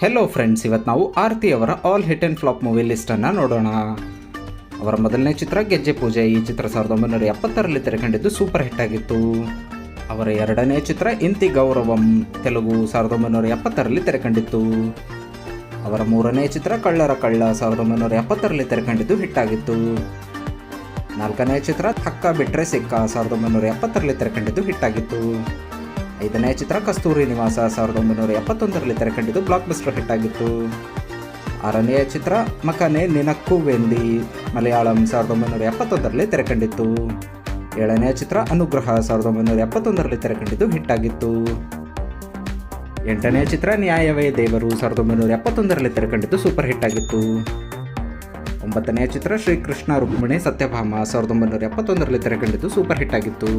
Hello friends ಇವತ್ತು ನಾವು ಆರತಿ ಅವರ all hit and flop movie ಲಿಸ್ಟನ್ನು ನೋಡೋಣ. ಅವರ ಮೊದಲನೇ ಚಿತ್ರ ಗೆಜ್ಜೆ ಪೂಜೆ. ಈ ಚಿತ್ರ ಸಾವಿರದ ಒಂಬೈನೂರ ಎಪ್ಪತ್ತರಲ್ಲಿ ತೆರೆಕೊಂಡಿದ್ದು ಸೂಪರ್ ಹಿಟ್ ಆಗಿತ್ತು. ಅವರ ಎರಡನೇ ಚಿತ್ರ ಇಂತಿ ಗೌರವಂ ತೆಲುಗು ಸಾವಿರದ ಒಂಬೈನೂರ ಎಪ್ಪತ್ತರಲ್ಲಿ ತೆರೆಕೊಂಡಿತ್ತು. ಅವರ ಮೂರನೇ ಚಿತ್ರ ಕಳ್ಳರ ಕಳ್ಳ ಸಾವಿರದ ಒಂಬೈನೂರ ಎಪ್ಪತ್ತರಲ್ಲಿ ಹಿಟ್ ಹಿಟ್ಟಾಗಿತ್ತು ನಾಲ್ಕನೇ ಚಿತ್ರ ಥಕ್ಕ ಬಿಟ್ರೆ ಸಿಕ್ಕ ಸಾವಿರದ ಒಂಬೈನೂರ ಎಪ್ಪತ್ತರಲ್ಲಿ ಹಿಟ್ ಹಿಟ್ಟಾಗಿತ್ತು ಐದನೇ ಚಿತ್ರ ಕಸ್ತೂರಿ ನಿವಾಸ ಸಾವಿರದ ಒಂಬೈನೂರ ಎಪ್ಪತ್ತೊಂದರಲ್ಲಿ ತೆರೆಕೊಂಡಿದ್ದು ಬ್ಲಾಕ್ ಬಸ್ಟರ್ ಹಿಟ್ ಆಗಿತ್ತು. ಆರನೆಯ ಚಿತ್ರ ಮಕನೆ ನಿನಕ್ಕು ವೆಂದಿ ಮಲಯಾಳಂ ಸಾವಿರದ ಒಂಬೈನೂರ ಎಪ್ಪತ್ತೊಂದರಲ್ಲಿ ತೆರೆಕೊಂಡಿತ್ತು. ಏಳನೆಯ ಚಿತ್ರ ಅನುಗ್ರಹ ಸಾವಿರದ ಒಂಬೈನೂರ ಎಪ್ಪತ್ತೊಂದರಲ್ಲಿ ಹಿಟ್ ಆಗಿತ್ತು. ಎಂಟನೇ ಚಿತ್ರ ನ್ಯಾಯವೇ ದೇವರು ಸಾವಿರದ ಒಂಬೈನೂರ ಎಪ್ಪತ್ತೊಂದರಲ್ಲಿ ತೆರೆಕೊಂಡಿದ್ದು ಸೂಪರ್ ಹಿಟ್ ಆಗಿತ್ತು. ಒಂಬತ್ತನೆಯ ಚಿತ್ರ ಶ್ರೀಕೃಷ್ಣ ರುಕ್ಮಿಣಿ ಸತ್ಯಭಾಮ ಸಾವಿರದ ಒಂಬೈನೂರ ಎಪ್ಪತ್ತೊಂದರಲ್ಲಿ ತೆರೆಕೊಂಡಿದ್ದು ಸೂಪರ್ ಹಿಟ್ ಆಗಿತ್ತು.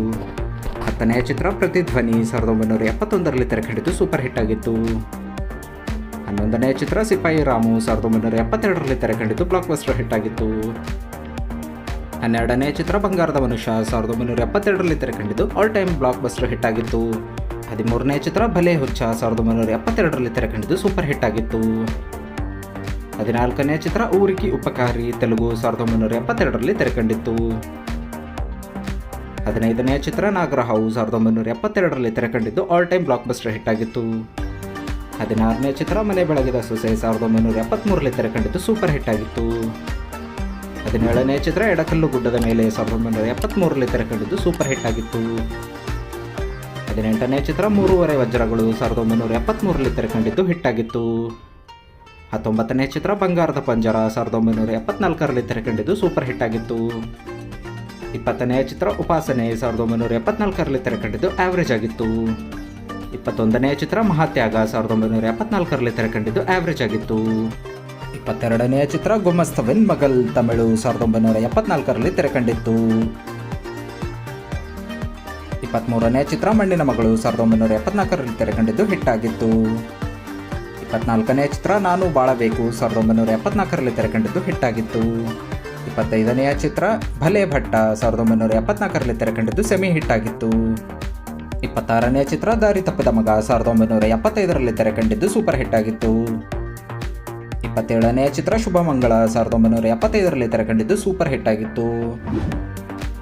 ಹತ್ತನೇ ಚಿತ್ರ ಪ್ರತಿಧ್ವನಿ ಸಾವಿರದ ಒಂಬೈನೂರ ಎಪ್ಪತ್ತೊಂದರಲ್ಲಿ ತೆರೆಕಂಡಿದ್ದು ಸೂಪರ್ ಹಿಟ್ ಆಗಿತ್ತು. ಹನ್ನೊಂದನೇ ಚಿತ್ರ ಸಿಪಾಯಿ ರಾಮು ಸಾವಿರದ ಒಂಬೈನೂರ ಎಪ್ಪತ್ತೆರಡರಲ್ಲಿ ತೆರೆಕಂಡಿದ್ದು ಬ್ಲಾಕ್ ಬಸ್ಟರ್ ಹಿಟ್ ಆಗಿತ್ತು. ಹನ್ನೆರಡನೇ ಚಿತ್ರ ಬಂಗಾರದ ಮನುಷ್ಯ ಸಾವಿರದ ಒಂಬೈನೂರ ಎಪ್ಪತ್ತೆರಡರಲ್ಲಿ ತೆರೆಕಂಡಿದ್ದು all time blockbuster hit ಆಗಿತ್ತು. ಹದಿಮೂರನೇ ಚಿತ್ರ ಭಲೆ ಹುಚ್ಚ ಸಾವಿರದ ಒಂಬೈನೂರ ಎಪ್ಪತ್ತೆರಡರಲ್ಲಿ ತೆರೆಕಂಡಿದ್ದು ಸೂಪರ್ ಹಿಟ್ ಆಗಿತ್ತು. ಹದಿನಾಲ್ಕನೇ ಚಿತ್ರ ಊರಿಕಿ ಉಪಕಾರಿ ತೆಲುಗು ಸಾವಿರದ ಒಂಬೈನೂರ ಎಪ್ಪತ್ತೆರಡರಲ್ಲಿ ತೆರೆಕೊಂಡಿತ್ತು ಹದಿನೈದನೇ ಚಿತ್ರ ನಾಗರಹಾವು ಸಾವಿರದ ಒಂಬೈನೂರ ಎಪ್ಪತ್ತೆರಡರಲ್ಲಿ ತೆರೆಕೊಂಡಿದ್ದು all time blockbuster hit ಆಗಿತ್ತು. ಹದಿನಾರನೇ ಚಿತ್ರ ಮನೆ ಬೆಳಗಿದ ಸೊಸೆ ಸಾವಿರದ ಒಂಬೈನೂರ ಎಪ್ಪತ್ತ್ಮೂರರಲ್ಲಿ ತೆರೆಕೊಂಡಿದ್ದು ಸೂಪರ್ ಹಿಟ್ ಆಗಿತ್ತು. ಹದಿನೇಳನೇ ಚಿತ್ರ ಎಡಕಲ್ಲು ಗುಡ್ಡದ ಮೇಲೆ ಸಾವಿರದ ಒಂಬೈನೂರ ಎಪ್ಪತ್ತ್ಮೂರರಲ್ಲಿ ತೆರೆಕೊಂಡಿದ್ದು ಸೂಪರ್ ಹಿಟ್ ಆಗಿತ್ತು. ಹದಿನೆಂಟನೇ ಚಿತ್ರ ಮೂರುವರೆ ವಜ್ರಗಳು ಸಾವಿರದ ಒಂಬೈನೂರ ಎಪ್ಪತ್ತ್ಮೂರರಲ್ಲಿ ಹಿಟ್ ಆಗಿತ್ತು. ಹತ್ತೊಂಬತ್ತನೇ ಚಿತ್ರ ಬಂಗಾರದ ಪಂಜರ ಸಾವಿರದ ಒಂಬೈನೂರ ಎಪ್ಪತ್ನಾಲ್ಕರಲ್ಲಿ ತೆರೆಕೊಂಡಿದ್ದು ಸೂಪರ್ ಹಿಟ್ ಆಗಿತ್ತು. ಇಪ್ಪತ್ತನೇ ಚಿತ್ರ ಉಪಾಸನೆ ಸಾವಿರದ ಒಂಬೈನೂರ ಎಪ್ಪತ್ನಾಲ್ಕರಲ್ಲಿ ತೆರೆಕೊಂಡಿದ್ದು ಆವರೇಜ್ ಆಗಿತ್ತು. ಇಪ್ಪತ್ತೊಂದನೇ ಚಿತ್ರ ಮಹಾತ್ಯಾಗ ಸಾವಿರದ ಒಂಬೈನೂರ ಎಪ್ಪತ್ನಾಲ್ಕರಲ್ಲಿ ತೆರೆಕೊಂಡಿದ್ದು ಆವರೇಜ್ ಆಗಿತ್ತು. ಇಪ್ಪತ್ತೆರಡನೇ ಚಿತ್ರ ಗುಮ್ಮಸ್ತವೆನ್ ಮಗಲ್ ತಮಿಳು ಸಾವಿರದ ಒಂಬೈನೂರ ಎಪ್ಪತ್ನಾಲ್ಕರಲ್ಲಿ ತೆರೆಕೊಂಡಿತ್ತು. ಇಪ್ಪತ್ತ್ಮೂರನೇ ಚಿತ್ರ ಮಣ್ಣಿನ ಮಗಳು ಸಾವಿರದ ಒಂಬೈನೂರ ಎಪ್ಪತ್ನಾಲ್ಕರಲ್ಲಿ ತೆರೆಕಂಡಿದ್ದು ಹಿಟ್ ಆಗಿತ್ತು ಇಪ್ಪತ್ನಾಲ್ಕನೇ ಚಿತ್ರ ನಾನು ಬಾಳಬೇಕು ಸಾವಿರದ ಒಂಬೈನೂರ ಎಪ್ಪತ್ನಾಲ್ಕರಲ್ಲಿ ತೆರೆಕೊಂಡಿದ್ದು ಹಿಟ್ಟಾಗಿತ್ತು. ಇಪ್ಪತ್ತೈದನೆಯ ಚಿತ್ರ ಭಲೆ ಭಟ್ಟ ಸಾವಿರದ ಒಂಬೈನೂರ ಎಪ್ಪತ್ನಾಲ್ಕರಲ್ಲಿ ತೆರೆಕೊಂಡಿದ್ದು ಸೆಮಿ ಹಿಟ್ಟಾಗಿತ್ತು ಇಪ್ಪತ್ತಾರನೆಯ ಚಿತ್ರ ದಾರಿ ತಪ್ಪಿದ ಮಗ ಸಾವಿರದ ಒಂಬೈನೂರ ಎಪ್ಪತ್ತೈದರಲ್ಲಿ ತೆರೆಕೊಂಡಿದ್ದು ಸೂಪರ್ ಹಿಟ್ಟಾಗಿತ್ತು ಇಪ್ಪತ್ತೇಳನೆಯ ಚಿತ್ರ ಶುಭ ಮಂಗಳ ಸಾವಿರದ ಒಂಬೈನೂರ ಎಪ್ಪತ್ತೈದರಲ್ಲಿ ತೆರೆಕೊಂಡಿದ್ದು ಸೂಪರ್ ಹಿಟ್ಟಾಗಿತ್ತು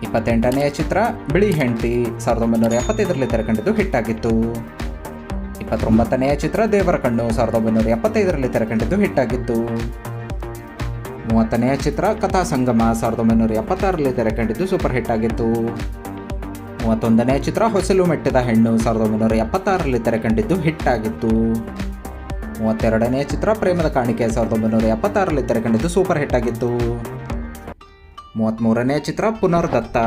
ಇಪ್ಪತ್ತೆಂಟನೆಯ ಚಿತ್ರ ಬಿಳಿ ಹೆಂಡತಿ ಸಾವಿರದ ಒಂಬೈನೂರ ಎಪ್ಪತ್ತೈದರಲ್ಲಿ ಹಿಟ್ ಆಗಿತ್ತು. ಇಪ್ಪತ್ತೊಂಬತ್ತನೆಯ ಚಿತ್ರ ದೇವರ ಕಣ್ಣು ಸಾವಿರದ ಒಂಬೈನೂರ ಎಪ್ಪತ್ತೈದರಲ್ಲಿ ತೆರೆಕೊಂಡಿದ್ದು ಹಿಟ್ಟಾಗಿತ್ತು ಮೂವತ್ತನೆಯ ಚಿತ್ರ ಕಥಾ ಸಂಗಮ ಸಾವಿರದ ಒಂಬೈನೂರ ಎಪ್ಪತ್ತಾರರಲ್ಲಿ ತೆರೆಕೊಂಡಿದ್ದು ಸೂಪರ್ ಹಿಟ್ ಆಗಿತ್ತು. ಮೂವತ್ತೊಂದನೇ ಚಿತ್ರ ಹೊಸಲು ಮೆಟ್ಟಿದ ಹೆಣ್ಣು ಸಾವಿರದ ಒಂಬೈನೂರ ಎಪ್ಪತ್ತಾರರಲ್ಲಿ ತೆರೆಕೊಂಡಿದ್ದು ಹಿಟ್ ಆಗಿತ್ತು. ಮೂವತ್ತೆರಡನೇ ಚಿತ್ರ ಪ್ರೇಮದ ಕಾಣಿಕೆ ಸಾವಿರದ ಒಂಬೈನೂರ ಎಪ್ಪತ್ತಾರರಲ್ಲಿ ತೆರೆಕೊಂಡಿದ್ದು ಸೂಪರ್ ಹಿಟ್ ಆಗಿತ್ತು. ಮೂವತ್ತ್ಮೂರನೇ ಚಿತ್ರ ಪುನರ್ದತ್ತ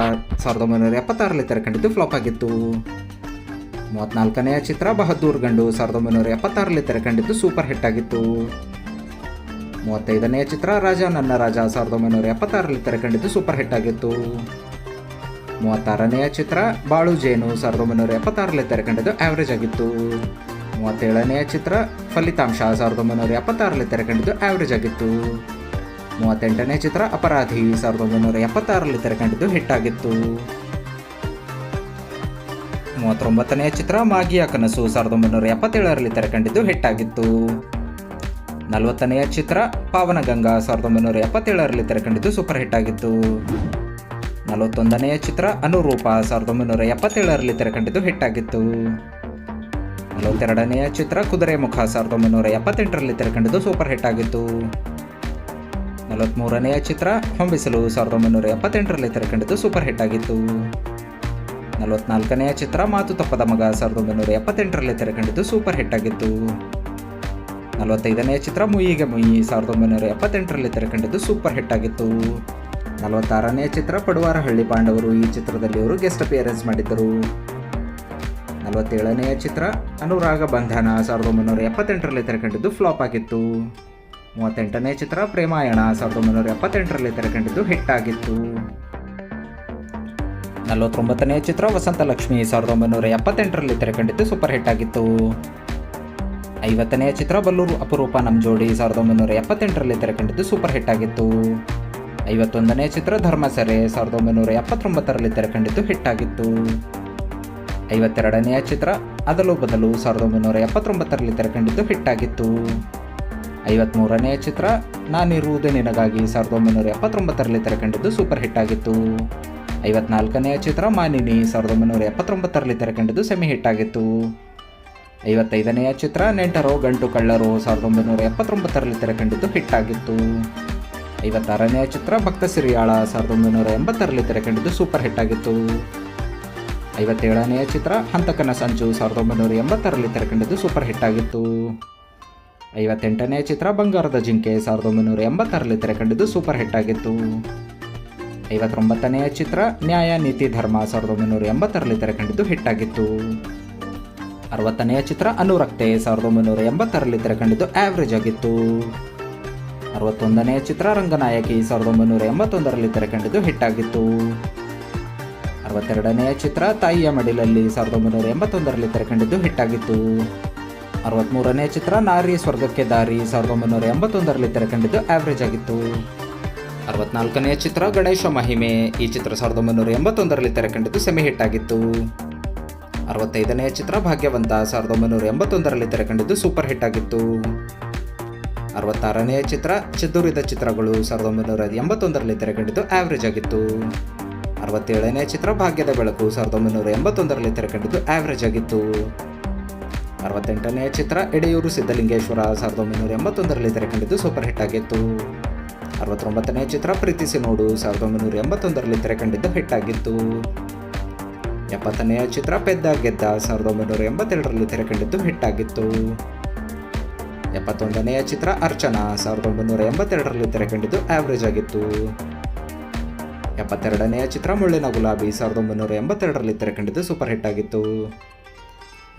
ಸಾವಿರದ ಒಂಬೈನೂರ ಎಪ್ಪತ್ತಾರರಲ್ಲಿ ತೆರೆಕೊಂಡಿದ್ದು ಫ್ಲಾಪ್ ಆಗಿತ್ತು. ಮೂವತ್ನಾಲ್ಕನೆಯ ಚಿತ್ರ ಬಹದ್ದೂರ್ ಗಂಡು ಸಾವಿರದ ಒಂಬೈನೂರ ಎಪ್ಪತ್ತಾರರಲ್ಲಿ ತೆರೆಕೊಂಡಿದ್ದು ಸೂಪರ್ ಹಿಟ್ ಆಗಿತ್ತು. ಮೂವತ್ತೈದನೆಯ ಚಿತ್ರ ರಾಜ, ನನ್ನ ರಾಜ, ಸಾವಿರದ ಒಂಬೈನೂರ ಎಪ್ಪತ್ತಾರರಲ್ಲಿ ತೆರೆಕಂಡಿದ್ದು ಸೂಪರ್ ಹಿಟ್ ಆಗಿತ್ತು. ಮೂವತ್ತಾರನೆಯ ಚಿತ್ರ ಬಾಳು ಜೇನು, ಸಾವಿರದ ಒಂಬೈನೂರ ಎಪ್ಪತ್ತಾರರಲ್ಲಿ ತೆರೆಕಂಡಿದ್ದು ಆವರೇಜ್ ಆಗಿತ್ತು. ಮೂವತ್ತೇಳನೆಯ ಚಿತ್ರ ಫಲಿತಾಂಶ, ಸಾವಿರದ ಒಂಬೈನೂರ ಎಪ್ಪತ್ತಾರರಲ್ಲಿ ತೆರೆಕಂಡಿದ್ದು ಆವರೇಜ್ ಆಗಿತ್ತು. ಮೂವತ್ತೆಂಟನೇ ಚಿತ್ರ ಅಪರಾಧಿ, ಸಾವಿರದ ಒಂಬೈನೂರ ಎಪ್ಪತ್ತಾರರಲ್ಲಿ ತೆರೆಕಂಡಿದ್ದು ಹಿಟ್ ಆಗಿತ್ತು. ಮೂವತ್ತೊಂಬತ್ತನೆಯ ಚಿತ್ರ ಮಾಗಿಯ ಕನಸು, ಸಾವಿರದ ಒಂಬೈನೂರ ಎಪ್ಪತ್ತೇಳರಲ್ಲಿ ತೆರೆಕಂಡಿದ್ದು ಹಿಟ್ ಆಗಿತ್ತು. ನಲವತ್ತನೆಯ ಚಿತ್ರ ಪಾವನಗಂಗಾ ಸಾವಿರದ ಒಂಬೈನೂರ ಎಪ್ಪತ್ತೇಳರಲ್ಲಿ ತೆರೆಕಂಡಿದ್ದು ಸೂಪರ್ ಹಿಟ್ ಆಗಿತ್ತು. ನಲವತ್ತೊಂದನೆಯ ಚಿತ್ರ ಅನುರೂಪ ಸಾವಿರದ ಒಂಬೈನೂರ ಎಪ್ಪತ್ತೇಳರಲ್ಲಿ ತೆರೆಕಂಡಿದ್ದು ಹಿಟ್ ಆಗಿತ್ತು. ನಲವತ್ತೆರಡನೆಯ ಚಿತ್ರ ಕುದುರೆ ಮುಖ ಸಾವಿರದ ಒಂಬೈನೂರ ಎಪ್ಪತ್ತೆಂಟರಲ್ಲಿ ತೆರೆಕಂಡಿದ್ದು ಸೂಪರ್ ಹಿಟ್ ಆಗಿತ್ತು. ನಲವತ್ತ್ಮೂರನೆಯ ಚಿತ್ರ ಹೊಂಬಿಸಲು ಸಾವಿರದ ಒಂಬೈನೂರ ಎಪ್ಪತ್ತೆಂಟರಲ್ಲಿ ತೆರೆಕಂಡಿದ್ದು ಸೂಪರ್ ಹಿಟ್ ಆಗಿತ್ತು. ನಲವತ್ನಾಲ್ಕನೆಯ ಚಿತ್ರ ಮಾತು ತಪ್ಪದ ಮಗ ಸಾವಿರದ ಒಂಬೈನೂರ ಎಪ್ಪತ್ತೆಂಟರಲ್ಲಿ ತೆರೆಕಂಡಿದ್ದು ಸೂಪರ್ ಹಿಟ್ ಆಗಿತ್ತು. ನಲವತ್ತೈದನೆಯ ಚಿತ್ರ ಮುಯಿಗೆ ಮುಯಿ ಸಾವಿರದ ಒಂಬೈನೂರ ಎಪ್ಪತ್ತೆಂಟರಲ್ಲಿ ತೆರೆಕಂಡಿದ್ದು ಸೂಪರ್ ಹಿಟ್ ಆಗಿತ್ತು. ನಲವತ್ತಾರನೇ ಚಿತ್ರ ಪಡುವಾರಹಳ್ಳಿ ಪಾಂಡವರು ಈ ಚಿತ್ರದಲ್ಲಿ ಅವರು ಗೆಸ್ಟ್ ಅಪಿಯರೆನ್ಸ್ ಮಾಡಿದ್ದರು. ನಲವತ್ತೇಳನೆಯ ಚಿತ್ರ ಅನುರಾಗ ಬಂಧನ ಸಾವಿರದ ಒಂಬೈನೂರ ಎಪ್ಪತ್ತೆಂಟರಲ್ಲಿ ತೆರೆಕಂಡಿದ್ದು ಫ್ಲಾಪ್ ಆಗಿತ್ತು. ಮೂವತ್ತೆಂಟನೇ ಚಿತ್ರ ಪ್ರೇಮಾಯಣ ಸಾವಿರದ ಒಂಬೈನೂರ ಎಪ್ಪತ್ತೆಂಟರಲ್ಲಿ ತೆರೆಕಂಡಿದ್ದು ಹಿಟ್ ಆಗಿತ್ತು. ನಲವತ್ತೊಂಬತ್ತನೇ ಚಿತ್ರ ವಸಂತ ಲಕ್ಷ್ಮಿ ಸಾವಿರದ ಒಂಬೈನೂರ ಎಪ್ಪತ್ತೆಂಟರಲ್ಲಿ ತೆರೆಕಂಡಿದ್ದು ಸೂಪರ್ ಹಿಟ್ ಆಗಿತ್ತು. ಐವತ್ತನೇ ಚಿತ್ರ ಬಲ್ಲೂರು ಅಪರೂಪ ನಮ್ಮ ಜೋಡಿ ಸಾವಿರದ ಒಂಬೈನೂರ ಎಪ್ಪತ್ತೆಂಟರಲ್ಲಿ ತೆರೆಕೊಂಡಿದ್ದು ಸೂಪರ್ ಹಿಟ್ ಆಗಿತ್ತು. ಐವತ್ತೊಂದನೇ ಚಿತ್ರ ಧರ್ಮಸರೆ ಸಾವಿರದ ಒಂಬೈನೂರ ಎಪ್ಪತ್ತೊಂಬತ್ತರಲ್ಲಿ ತೆರೆಕೊಂಡಿದ್ದು ಹಿಟ್ ಆಗಿತ್ತು. ಐವತ್ತೆರಡನೆಯ ಚಿತ್ರ ಅದಲು ಬದಲು ಸಾವಿರದ ಒಂಬೈನೂರ ಎಪ್ಪತ್ತೊಂಬತ್ತರಲ್ಲಿ ತೆರೆಕೊಂಡಿದ್ದು ಹಿಟ್ ಆಗಿತ್ತು. ಐವತ್ತ್ಮೂರನೆಯ ಚಿತ್ರ ನಾನಿರುವುದೇ ನಿನಗಾಗಿ ಸಾವಿರದ ಒಂಬೈನೂರ ಎಪ್ಪತ್ತೊಂಬತ್ತರಲ್ಲಿ ತೆರೆಕಂಡಿದ್ದು ಸೂಪರ್ ಹಿಟ್ ಆಗಿತ್ತು. ಐವತ್ನಾಲ್ಕನೆಯ ಚಿತ್ರ ಮಾನಿನಿ ಸಾವಿರದ ಒಂಬೈನೂರ ಎಪ್ಪತ್ತೊಂಬತ್ತರಲ್ಲಿ ತೆರೆಕಂಡಿದ್ದು ಸೆಮಿ ಹಿಟ್ ಆಗಿತ್ತು. ಐವತ್ತೈದನೆಯ ಚಿತ್ರ ನೆಂಟರು ಗಂಟು ಕಳ್ಳರು ಸಾವಿರದ ಒಂಬೈನೂರ ಎಪ್ಪತ್ತೊಂಬತ್ತರಲ್ಲಿ ತೆರೆಕಂಡಿದ್ದು ಹಿಟ್ ಆಗಿತ್ತು ಐವತ್ತಾರನೆಯ ಚಿತ್ರ ಭಕ್ತ ಸಿರಿಯಾಳ ಸಾವಿರದ ಒಂಬೈನೂರ ಎಂಬತ್ತರಲ್ಲಿ ತೆರೆಕಂಡಿದ್ದು ಸೂಪರ್ ಹಿಟ್ ಆಗಿತ್ತು ಐವತ್ತೇಳನೆಯ ಚಿತ್ರ ಹಂತಕನ ಸಂಚು ಸಾವಿರದ ಒಂಬೈನೂರ ಎಂಬತ್ತರಲ್ಲಿ ತೆರೆಕಂಡಿದ್ದು ಸೂಪರ್ ಹಿಟ್ ಆಗಿತ್ತು ಐವತ್ತೆಂಟನೆಯ ಚಿತ್ರ ಬಂಗಾರದ ಜಿಂಕೆ ಸಾವಿರದ ಒಂಬೈನೂರ ಎಂಬತ್ತರಲ್ಲಿ ತೆರೆಕಂಡಿದ್ದು ಸೂಪರ್ ಹಿಟ್ ಆಗಿತ್ತು ಐವತ್ತೊಂಬತ್ತನೆಯ ಚಿತ್ರ ನ್ಯಾಯ ನೀತಿ ಧರ್ಮ ಸಾವಿರದ ಒಂಬೈನೂರ ಎಂಬತ್ತರಲ್ಲಿ ತೆರೆಕಂಡಿದ್ದು ಹಿಟ್ ಆಗಿತ್ತು ಅರವತ್ತನೆಯ ಚಿತ್ರ ಅನುರಕ್ತೆ ಸಾವಿರದ ಒಂಬೈನೂರ ಎಂಬತ್ತರಲ್ಲಿ ತೆರೆಕಂಡಿದ್ದು ಆವ್ರೇಜ್ ಆಗಿತ್ತು. ಅರವತ್ತೊಂದನೆಯ ಚಿತ್ರ ರಂಗನಾಯಕಿ ಸಾವಿರದ ಒಂಬೈನೂರ ಎಂಬತ್ತೊಂದರಲ್ಲಿ ತೆರೆಕಂಡಿದ್ದು ಹಿಟ್ ಆಗಿತ್ತು. ಅರವತ್ತೆರಡನೆಯ ಚಿತ್ರ ತಾಯಿಯ ಮಡಿಲಲ್ಲಿ ಸಾವಿರದ ಒಂಬೈನೂರ ಎಂಬತ್ತೊಂದರಲ್ಲಿ ತೆರೆಕಂಡಿದ್ದು ಹಿಟ್ ಆಗಿತ್ತು. ಅರವತ್ತ್ಮೂರನೇ ಚಿತ್ರ ನಾರಿ ಸ್ವರ್ಗಕ್ಕೆ ದಾರಿ ಸಾವಿರದ ಒಂಬೈನೂರ ಎಂಬತ್ತೊಂದರಲ್ಲಿ ತೆರೆಕಂಡಿದ್ದು ಆವ್ರೇಜ್ ಆಗಿತ್ತು. ಅರವತ್ನಾಲ್ಕನೆಯ ಚಿತ್ರ ಗಣೇಶ ಮಹಿಮೆ, ಈ ಚಿತ್ರ ಸಾವಿರದ ಒಂಬೈನೂರ ಎಂಬತ್ತೊಂದರಲ್ಲಿ ತೆರೆಕಂಡಿದ್ದು ಸೆಮಿ ಹಿಟ್ ಆಗಿತ್ತು. ಅರವತ್ತೈದನೆಯ ಚಿತ್ರ ಭಾಗ್ಯವಂತ ಸಾವಿರದ ಒಂಬೈನೂರ ಎಂಬತ್ತೊಂದರಲ್ಲಿ ತೆರೆಕಂಡಿದ್ದು ಸೂಪರ್ ಹಿಟ್ ಆಗಿತ್ತು. ಅರವತ್ತಾರನೆಯ ಚಿತ್ರ ಚದುರಿದ ಚಿತ್ರಗಳು ಸಾವಿರದ ಒಂಬೈನೂರ ಎಂಬತ್ತೊಂದರಲ್ಲಿ ತೆರೆಕಂಡಿದ್ದು ಆವ್ರೇಜ್ ಆಗಿತ್ತು. ಅರವತ್ತೇಳನೇ ಚಿತ್ರ ಭಾಗ್ಯದ ಬೆಳಕು ಸಾವಿರದ ಒಂಬೈನೂರ ಎಂಬತ್ತೊಂದರಲ್ಲಿ ತೆರೆಕಂಡಿದ್ದು ಆವ್ರೇಜ್ ಆಗಿತ್ತು. ಅರವತ್ತೆಂಟನೆಯ ಚಿತ್ರ ಎಡೆಯೂರು ಸಿದ್ದಲಿಂಗೇಶ್ವರ ಸಾವಿರದ ಒಂಬೈನೂರ ಎಂಬತ್ತೊಂದರಲ್ಲಿ ತೆರೆಕಂಡಿದ್ದು ಸೂಪರ್ ಹಿಟ್ ಆಗಿತ್ತು. ಅರವತ್ತೊಂಬತ್ತನೇ ಚಿತ್ರ ಪ್ರೀತಿಸಿ ನೋಡು ಸಾವಿರದ ಒಂಬೈನೂರ ಎಂಬತ್ತೊಂದರಲ್ಲಿ ತೆರೆಕಂಡಿದ್ದು ಹಿಟ್ ಆಗಿತ್ತು. ಎಪ್ಪತ್ತನೆಯ ಚಿತ್ರ ಪೆದ್ದ ಗೆದ್ದ ಸಾವಿರದ ಒಂಬೈನೂರ ಎಂಬತ್ತೆರಡರಲ್ಲಿ ತೆರೆಕಂಡಿದ್ದು ಹಿಟ್ ಆಗಿತ್ತು ಎಪ್ಪತ್ತೊಂದನೆಯ ಚಿತ್ರ ಅರ್ಚನಾ ಸಾವಿರದ ಒಂಬೈನೂರ ಎಂಬತ್ತೆರಡರಲ್ಲಿ ತೆರೆಕಂಡಿದ್ದು ಆವ್ರೇಜ್ ಆಗಿತ್ತು. ಎಪ್ಪತ್ತೆರಡನೆಯ ಚಿತ್ರ ಮುಳ್ಳಿನ ಗುಲಾಬಿ ಸಾವಿರದ ಒಂಬೈನೂರ ಎಂಬತ್ತೆರಡರಲ್ಲಿ ತೆರೆಕಂಡಿದ್ದು ಸೂಪರ್ ಹಿಟ್ ಆಗಿತ್ತು.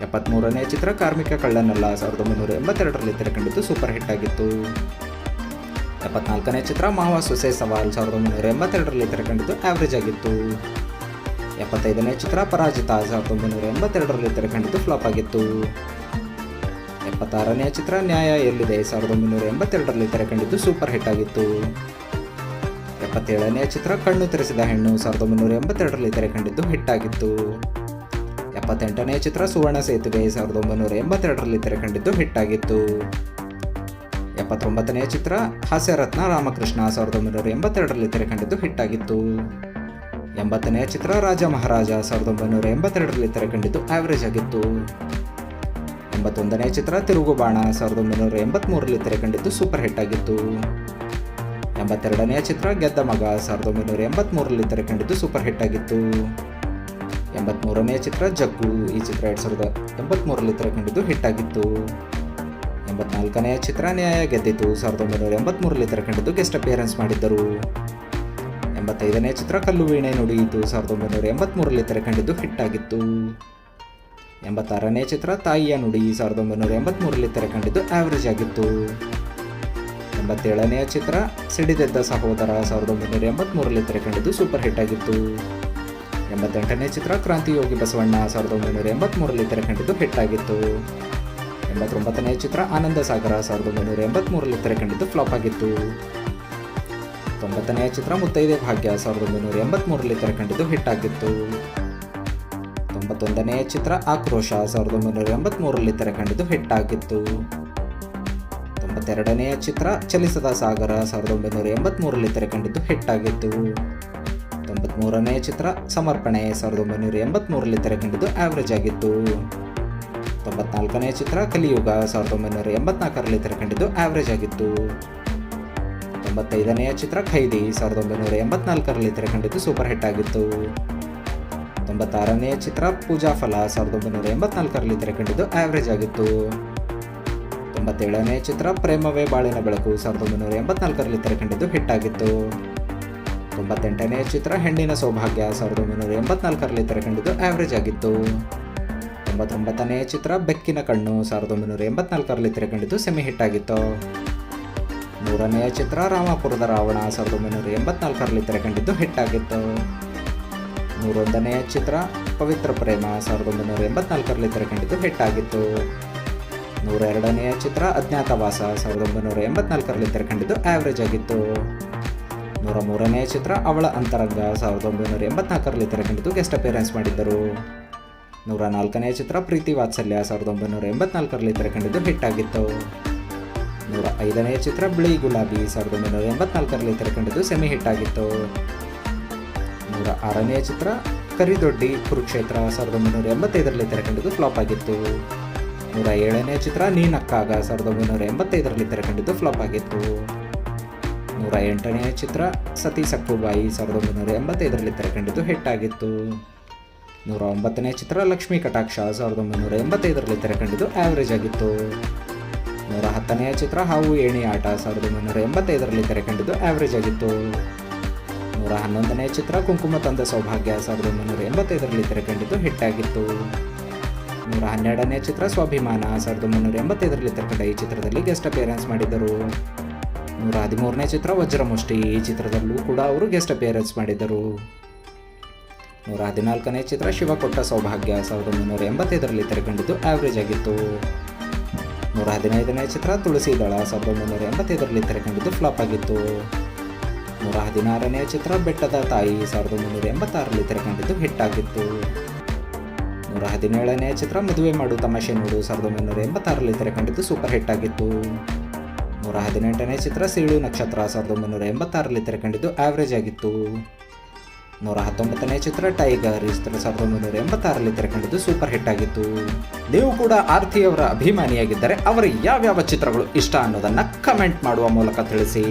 ಎಪ್ಪತ್ತ್ಮೂರನೆಯ ಚಿತ್ರ ಕಾರ್ಮಿಕ ಕಳ್ಳನಲ್ಲ ಸಾವಿರದ ಒಂಬೈನೂರ ಎಂಬತ್ತೆರಡರಲ್ಲಿ ತೆರೆಕಂಡಿದ್ದು ಸೂಪರ್ ಹಿಟ್ ಆಗಿತ್ತು. ಎಪ್ಪತ್ನಾಲ್ಕನೇ ಚಿತ್ರ ಮಾವ ಸೊಸೆ ಸವಾಲ್ ಸಾವಿರದ ಒಂಬೈನೂರ ಎಂಬತ್ತೆರಡರಲ್ಲಿ ತೆರೆಕಂಡಿದ್ದು ಆವ್ರೇಜ್ ಆಗಿತ್ತು. ಎಪ್ಪತ್ತೈದನೇ ಚಿತ್ರ ಪರಾಜಿತ ಸಾವಿರದ ಒಂಬೈನೂರ ಎಂಬತ್ತೆರಡರಲ್ಲಿ ತೆರೆಕಂಡಿದ್ದು ಫ್ಲಾಪ್ ಆಗಿತ್ತು. ಎಪ್ಪತ್ತಾರನೇ ಚಿತ್ರ ನ್ಯಾಯ ಎಲ್ಲಿದೆ? ಸಾವಿರದ ಒಂಬೈನೂರ ಎಂಬತ್ತೆರಡರಲ್ಲಿ ತೆರೆಕಂಡಿದ್ದು ಸೂಪರ್ ಹಿಟ್ ಆಗಿತ್ತು. ಎಪ್ಪತ್ತೇಳನೇ ಚಿತ್ರ ಕಣ್ಣು ತೆರೆಸಿದ ಹೆಣ್ಣು ಸಾವಿರದ ಒಂಬೈನೂರ ಎಂಬತ್ತೆರಡರಲ್ಲಿ ತೆರೆಕಂಡಿದ್ದು ಹಿಟ್ ಆಗಿತ್ತು. ಎಪ್ಪತ್ತೆಂಟನೇ ಚಿತ್ರ ಸುವರ್ಣ ಸೇತುವೆ ಸಾವಿರದ ಒಂಬೈನೂರ ಎಂಬತ್ತೆರಡರಲ್ಲಿ ತೆರೆಕಂಡಿದ್ದು ಹಿಟ್ ಆಗಿತ್ತು. ಎಪ್ಪತ್ತೊಂಬತ್ತನೇ ಚಿತ್ರ ಹಾಸ್ಯರತ್ನ ರಾಮಕೃಷ್ಣ ಸಾವಿರದ ಒಂಬೈನೂರ ಎಂಬತ್ತೆರಡರಲ್ಲಿ ತೆರೆಕಂಡಿದ್ದು ಹಿಟ್ ಆಗಿತ್ತು. ಎಂಬತ್ತನೇ ಚಿತ್ರ ರಾಜ ಮಹಾರಾಜ ಸಾವಿರದ ಒಂಬೈನೂರ ಎಂಬತ್ತೆರಡರಲ್ಲಿ ತೆರೆಕಂಡಿದ್ದು ಆವರೇಜ್ ಆಗಿತ್ತು. ಎಂಬತ್ತೊಂದನೇ ಚಿತ್ರ ತಿರುಗುಬಾಣ ಸಾವಿರದ ಒಂಬೈನೂರ ಎಂಬತ್ತ್ಮೂರರಲ್ಲಿ ತೆರೆಕಂಡಿದ್ದು ಸೂಪರ್ ಹಿಟ್ ಆಗಿತ್ತು. ಎಂಬತ್ತೆರಡನೇ ಚಿತ್ರ ಗೆದ್ದ ಮಗ ಸಾವಿರದ ಒಂಬೈನೂರ ಎಂಬತ್ತ್ಮೂರರಲ್ಲಿ ತೆರೆಕಂಡಿದ್ದು ಸೂಪರ್ ಹಿಟ್ ಆಗಿತ್ತು. ಎಂಬತ್ತ್ಮೂರನೇ ಚಿತ್ರ ಜಗ್ಗು ಈ ಚಿತ್ರ ಎರಡು ಸಾವಿರದ ಎಂಬತ್ತ್ಮೂರರಲ್ಲಿ ತೆರೆಕಂಡಿದ್ದು ಹಿಟ್ ಆಗಿತ್ತು. ಎಂಬತ್ನಾಲ್ಕನೆಯ ಚಿತ್ರ ನ್ಯಾಯ ಗೆದ್ದಿತು ಸಾವಿರದ ಒಂಬೈನೂರ ಎಂಬತ್ತ್ಮೂರರಲ್ಲಿ ತೆರೆಕಂಡಿದ್ದು ಗೆಸ್ಟ್ ಅಪಿಯರೆನ್ಸ್ ಮಾಡಿದ್ದರು. ಎಂಬತ್ತೈದನೇ ಚಿತ್ರ ಕಲ್ಲು ವೀಣೆ ನುಡಿಯಿತು. ಸಾವಿರದ ಒಂಬೈನೂರ ಎಂಬತ್ತ್ಮೂರರಲ್ಲಿ ತೆರೆಕಂಡಿದ್ದು ಹಿಟ್ ಆಗಿತ್ತು ಎಂಬತ್ತಾರನೇ ಚಿತ್ರ ತಾಯಿಯ ನುಡಿ ಸಾವಿರದ ಒಂಬೈನೂರ ಎಂಬತ್ತ್ಮೂರರಲ್ಲಿ ತೆರೆಕಂಡಿದ್ದು ಆವ್ರೇಜ್ ಆಗಿತ್ತು. ಎಂಬತ್ತೇಳನೆಯ ಚಿತ್ರ ಸಿಡಿದೆದ್ದ ಸಹೋದರ ಸಾವಿರದ ಒಂಬೈನೂರ ಎಂಬತ್ತ್ಮೂರರಲ್ಲಿ ತೆರೆಕಂಡಿದ್ದು ಸೂಪರ್ ಹಿಟ್ ಆಗಿತ್ತು. ಎಂಬತ್ತೆಂಟನೇ ಚಿತ್ರ ಕ್ರಾಂತಿಯೋಗಿ ಬಸವಣ್ಣ ಸಾವಿರದ ಒಂಬೈನೂರ ಎಂಬತ್ತ್ಮೂರರಲ್ಲಿ ತೆರೆಕಂಡಿದ್ದು ಹಿಟ್ ಆಗಿತ್ತು. ಎಂಬತ್ತೊಂಬತ್ತನೇ ಚಿತ್ರ ಆನಂದ ಸಾಗರ ಸಾವಿರದ ಒಂಬೈನೂರ ಎಂಬತ್ತ್ಮೂರರಲ್ಲಿ ತೆರೆಕಂಡಿದ್ದು ಫ್ಲಾಪ್ ಆಗಿತ್ತು. ತೊಂಬತ್ತನೆಯ ಚಿತ್ರ ಮುತ್ತೈದೆ ಭಾಗ್ಯ ಸಾವಿರದ ಒಂಬೈನೂರ ಎಂಬತ್ಮೂರರಲ್ಲಿ ತೆರೆಕಂಡಿದ್ದು ಹಿಟ್ ಆಗಿತ್ತು ತೊಂಬತ್ತೊಂದನೆಯ ಚಿತ್ರ ಆಕ್ರೋಶ ಸಾವಿರದ ಒಂಬೈನೂರ ಎಂಬತ್ಮೂರರಲ್ಲಿ ತೆರೆಕಂಡಿದ್ದು ಹಿಟ್ ಆಗಿತ್ತು ತೊಂಬತ್ತೆರಡನೆಯ ಚಿತ್ರ ಚಲಿಸದ ಸಾಗರ ಸಾವಿರದ ಒಂಬೈನೂರ ಎಂಬತ್ಮೂರರಲ್ಲಿ ತೆರೆಕಂಡಿದ್ದು ಹಿಟ್ ಆಗಿತ್ತು ತೊಂಬತ್ಮೂರನೇ ಚಿತ್ರ ಸಮರ್ಪಣೆ ಸಾವಿರದ ಒಂಬೈನೂರ ಎಂಬತ್ಮೂರರಲ್ಲಿ ತೆರೆಕಂಡಿದ್ದು ಆವ್ರೇಜ್ ಆಗಿತ್ತು. ತೊಂಬತ್ನಾಲ್ಕನೇ ಚಿತ್ರ ಕಲಿಯುಗ ಸಾವಿರದ ಒಂಬೈನೂರ ಎಂಬತ್ನಾಲ್ಕರಲ್ಲಿ ತೆರೆಕಂಡಿದ್ದು ಆವ್ರೇಜ್ ಆಗಿತ್ತು. ತೊಂಬತ್ತೈದನೆಯ ಚಿತ್ರ ಖೈದಿ ಸಾವಿರದ ಒಂಬೈನೂರ ಎಂಬತ್ನಾಲ್ಕರಲ್ಲಿ ತೆರೆಕಂಡಿದ್ದು ಸೂಪರ್ ಹಿಟ್ ಆಗಿತ್ತು. ತೊಂಬತ್ತಾರನೆಯ ಚಿತ್ರ ಪೂಜಾ ಫಲ ಸಾವಿರದ ಒಂಬೈನೂರ ಎಂಬತ್ನಾಲ್ಕರಲ್ಲಿ ತೆರೆಕಂಡಿದ್ದು ಆವ್ರೇಜ್ ಆಗಿತ್ತು. ತೊಂಬತ್ತೇಳನೇ ಚಿತ್ರ ಪ್ರೇಮವೇ ಬಾಳಿನ ಬೆಳಕು ಸಾವಿರದ ಒಂಬೈನೂರ ಎಂಬತ್ನಾಲ್ಕರಲ್ಲಿ ತೆರೆಕಂಡಿದ್ದು ಹಿಟ್ ಆಗಿತ್ತು. ತೊಂಬತ್ತೆಂಟನೇ ಚಿತ್ರ ಹೆಣ್ಣಿನ ಸೌಭಾಗ್ಯ ಸಾವಿರದ ಒಂಬೈನೂರ ಎಂಬತ್ನಾಲ್ಕರಲ್ಲಿ ತೆರೆಕಂಡಿದ್ದು ಆವ್ರೇಜ್ ಆಗಿತ್ತು. ತೊಂಬತ್ತೊಂಬತ್ತನೇ ಚಿತ್ರ ಬೆಕ್ಕಿನ ಕಣ್ಣು ಸಾವಿರದ ಒಂಬೈನೂರ ಎಂಬತ್ನಾಲ್ಕರಲ್ಲಿ ತೆರೆಕಂಡಿದ್ದು ಸೆಮಿ ಹಿಟ್ ಆಗಿತ್ತು. ಮೂರನೆಯ ಚಿತ್ರ ರಾಮಾಪುರದ ರಾವಣ ಸಾವಿರದ ಒಂಬೈನೂರ ಎಂಬತ್ನಾಲ್ಕರಲ್ಲಿ ತೆರೆಕಂಡಿದ್ದು ಹಿಟ್ ಆಗಿತ್ತು ನೂರೊಂದನೆಯ ಚಿತ್ರ ಪವಿತ್ರ ಪ್ರೇಮ ಸಾವಿರದ ಒಂಬೈನೂರ ಎಂಬತ್ನಾಲ್ಕರಲ್ಲಿ ತೆರೆಕಂಡಿದ್ದು ಹಿಟ್ ಆಗಿತ್ತು ನೂರ ಎರಡನೆಯ ಚಿತ್ರ ಅಜ್ಞಾತವಾಸ ಸಾವಿರದ ಒಂಬೈನೂರ ಎಂಬತ್ನಾಲ್ಕರಲ್ಲಿ ತೆರೆಕಂಡಿದ್ದು ಆವ್ರೇಜ್ ಆಗಿತ್ತು. ನೂರ ಮೂರನೆಯ ಚಿತ್ರ ಅವಳ ಅಂತರಂಗ ಸಾವಿರದ ಒಂಬೈನೂರ ಎಂಬತ್ನಾಲ್ಕರಲ್ಲಿ ತೆರೆಕಂಡಿದ್ದು ಗೆಸ್ಟ್ ಅಪಿಯರೆನ್ಸ್ ಮಾಡಿದ್ದರು. ನೂರ ನಾಲ್ಕನೆಯ ಚಿತ್ರ ಪ್ರೀತಿ ವಾತ್ಸಲ್ಯ ಸಾವಿರದ ಒಂಬೈನೂರ ಎಂಬತ್ನಾಲ್ಕರಲ್ಲಿ ತೆರೆಕಂಡಿದ್ದು ಹಿಟ್ ಆಗಿತ್ತು ನೂರ ಐದನೇ ಚಿತ್ರ ಬಿಳಿ ಗುಲಾಬಿ ಸಾವಿರದ ಒಂಬೈನೂರ ಎಂಬತ್ನಾಲ್ಕರಲ್ಲಿ ತೆರೆಕಂಡಿದ್ದು ಸೆಮಿ ಹಿಟ್ ಆಗಿತ್ತು. ನೂರ ಆರನೇ ಚಿತ್ರ ಕರಿದೊಡ್ಡಿ ಕುರುಕ್ಷೇತ್ರ ಸಾವಿರದ ಒಂಬೈನೂರ ಎಂಬತ್ತೈದರಲ್ಲಿ ತೆರೆಕಂಡಿದ್ದು ಫ್ಲಾಪ್ ಆಗಿತ್ತು. ನೂರ ಏಳನೇ ಚಿತ್ರ ನೀನಕ್ಕಾಗ ಸಾವಿರದ ಒಂಬೈನೂರ ಎಂಬತ್ತೈದರಲ್ಲಿ ತೆರೆಕಂಡಿದ್ದು ಫ್ಲಾಪ್ ಆಗಿತ್ತು. ನೂರ ಎಂಟನೇ ಚಿತ್ರ ಸತಿ ಸಕ್ಕುಬಾಯಿ ಸಾವಿರದ ಒಂಬೈನೂರ ಎಂಬತ್ತೈದರಲ್ಲಿ ತೆರೆಕಂಡಿದ್ದು ಹಿಟ್ ಆಗಿತ್ತು. ನೂರ ಒಂಬತ್ತನೇ ಚಿತ್ರ ಲಕ್ಷ್ಮೀ ಕಟಾಕ್ಷ ಸಾವಿರದ ಒಂಬೈನೂರ ಎಂಬತ್ತೈದರಲ್ಲಿ ತೆರೆಕಂಡಿದ್ದು ಆ್ಯಾವ್ರೇಜ್ ಆಗಿತ್ತು. ನೂರ ಹತ್ತನೆಯ ಚಿತ್ರ ಹಾವು ಏಣಿ ಆಟ ಸಾವಿರದ ಒಂಬೈನೂರ ಎಂಬತ್ತೈದರಲ್ಲಿ ತೆರೆಕಂಡಿದ್ದು ಆ್ಯಾವ್ರೇಜ್ ಆಗಿತ್ತು. ನೂರ ಹನ್ನೊಂದನೆಯ ಚಿತ್ರ ಕುಂಕುಮ ತಂದ ಸೌಭಾಗ್ಯ ಸಾವಿರದ ಒಂಬೈನೂರ ಎಂಬತ್ತೈದರಲ್ಲಿ ತೆರೆಕಂಡಿದ್ದು ಹಿಟ್ ಆಗಿತ್ತು. ನೂರ ಹನ್ನೆರಡನೇ ಚಿತ್ರ ಸ್ವಾಭಿಮಾನ ಸಾವಿರದ ಒಂಬೈನೂರ ಎಂಬತ್ತೈದರಲ್ಲಿ ತೆರೆಕಂಡ ಈ ಚಿತ್ರದಲ್ಲಿ ಗೆಸ್ಟ್ ಅಪಿಯರೆನ್ಸ್ ಮಾಡಿದ್ದರು. ನೂರ ಹದಿಮೂರನೇ ಚಿತ್ರ ವಜ್ರಮುಷ್ಟಿ ಈ ಚಿತ್ರದಲ್ಲೂ ಕೂಡ ಅವರು ಗೆಸ್ಟ್ ಅಪಿಯರೆನ್ಸ್ ಮಾಡಿದ್ದರು. ನೂರ ಹದಿನಾಲ್ಕನೇ ಚಿತ್ರ ಶಿವ ಕೊಟ್ಟ ಸೌಭಾಗ್ಯ ಸಾವಿರದ ಒಂಬೈನೂರ ಎಂಬತ್ತೈದರಲ್ಲಿ ತೆರೆಕಂಡಿದ್ದು ಆವ್ರೇಜ್ ಆಗಿತ್ತು. ನೂರ ಹದಿನೈದನೇ ಚಿತ್ರ ತುಳಸಿ ದಳ ಸಾವಿರದ ಒಂಬೈನೂರ ಎಂಬತ್ತೈದರಲ್ಲಿ ತೆರೆಕಂಡಿದ್ದು ಫ್ಲಾಪ್ ಆಗಿತ್ತು. ನೂರ ಹದಿನಾರನೇ ಚಿತ್ರ ಬೆಟ್ಟದ ತಾಯಿ ಸಾವಿರದ ಒಂಬೈನೂರ ಎಂಬತ್ತಾರರಲ್ಲಿ ತೆರೆಕಂಡಿದ್ದು ಹಿಟ್ ಆಗಿತ್ತು. ನೂರ ಹದಿನೇಳನೇ ಚಿತ್ರ ಮದುವೆ ಮಾಡು ತಮಾಷೆ ನೋಡು ಸಾವಿರದ ಒಂಬೈನೂರ ಎಂಬತ್ತಾರರಲ್ಲಿ ತೆರೆಕಂಡಿದ್ದು ಸೂಪರ್ ಹಿಟ್ ಆಗಿತ್ತು. ನೂರ ಹದಿನೆಂಟನೇ ಚಿತ್ರ ಸೀಳು ನಕ್ಷತ್ರ ಸಾವಿರದ ಒಂಬೈನೂರ ಎಂಬತ್ತಾರರಲ್ಲಿ ತೆರೆಕಂಡಿದ್ದು ಆವ್ರೇಜ್ ಆಗಿತ್ತು. ನೂರ ಹತ್ತೊಂಬತ್ತನೇ ಚಿತ್ರ ಟೈಗರ್ ಈ ಚಿತ್ರ ಸಾವಿರದ ಒಂಬೈನೂರ ಎಂಬತ್ತಾರರಲ್ಲಿ ತೆರೆಕಂಡಿದ್ದು ಸೂಪರ್ ಹಿಟ್ ಆಗಿತ್ತು. ನೀವು ಕೂಡ ಆರ್ತಿ ಅವರ ಅಭಿಮಾನಿಯಾಗಿದ್ದರೆ ಅವರ ಯಾವ್ಯಾವ ಚಿತ್ರಗಳು ಇಷ್ಟ ಅನ್ನೋದನ್ನ ಕಮೆಂಟ್ ಮಾಡುವ ಮೂಲಕ ತಿಳಿಸಿ.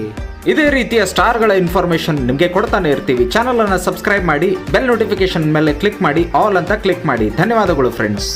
ಇದೇ ರೀತಿಯ ಸ್ಟಾರ್ಗಳ ಇನ್ಫಾರ್ಮೇಶನ್ ನಿಮಗೆ ಕೊಡ್ತಾನೆ ಇರ್ತೀವಿ. ಚಾನಲ್ ಅನ್ನು ಸಬ್ಸ್ಕ್ರೈಬ್ ಮಾಡಿ ಬೆಲ್ ನೋಟಿಫಿಕೇಶನ್ ಮೇಲೆ ಕ್ಲಿಕ್ ಮಾಡಿ ಆಲ್ ಅಂತ ಕ್ಲಿಕ್ ಮಾಡಿ. ಧನ್ಯವಾದಗಳು ಫ್ರೆಂಡ್ಸ್